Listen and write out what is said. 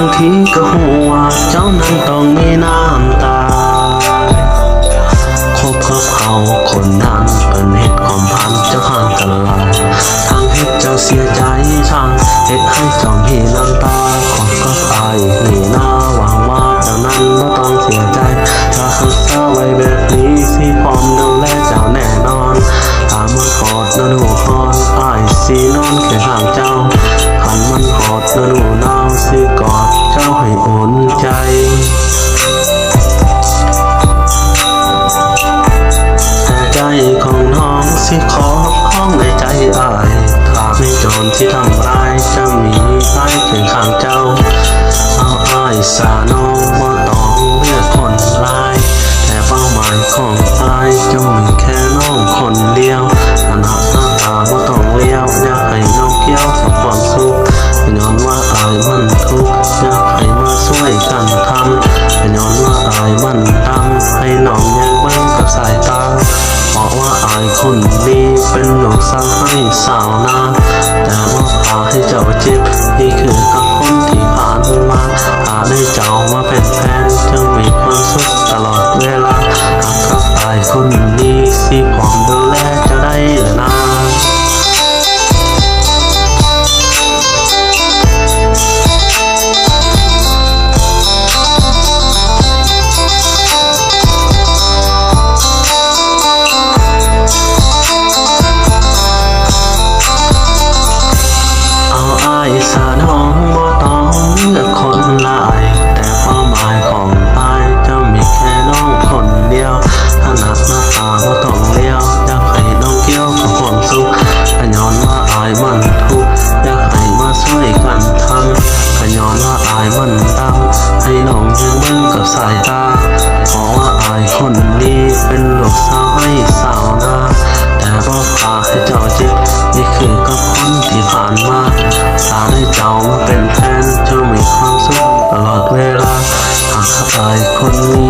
างทีก็หูว่าเจ้านั้นต้องมีน้ำตา คบกับเขาคนนั้นเป็นเหตุความพันเจ้าห่างกันลายทางเหตุเจ้าเสียใจช่างเหตุให้จ้ามีน้ำตาคนก็ตายนี่น้าหวังว่าเจ้านั้นก็ต้องเสียใจถ้าหักเจ้าไว้แบบนี้ที่พร้อมดูแลเจ้าแน่นอนถามันากอดนะหัวคอนไอ้ยสีนอนแค่ห่างเจ้าขันมันกอดนะหนูน อ่อนใจ แต่ใจของน้องสิขอข้องในใจอายหากไม่จรที่ทำร้ายจะมีอายเคียงข้างเจ้า เอาอายสาน้องีเป็นหลอกสาวให้สาวนาแต่ว่าพาให้เจ้าเจ็บดี ที่เจ้าเจ็บนี่คือก็คนที่ผ่านมาสาให้เจ้ามาเป็นแฟนเจ้ามีความสุขตลอดเวลาหากใครคนนี้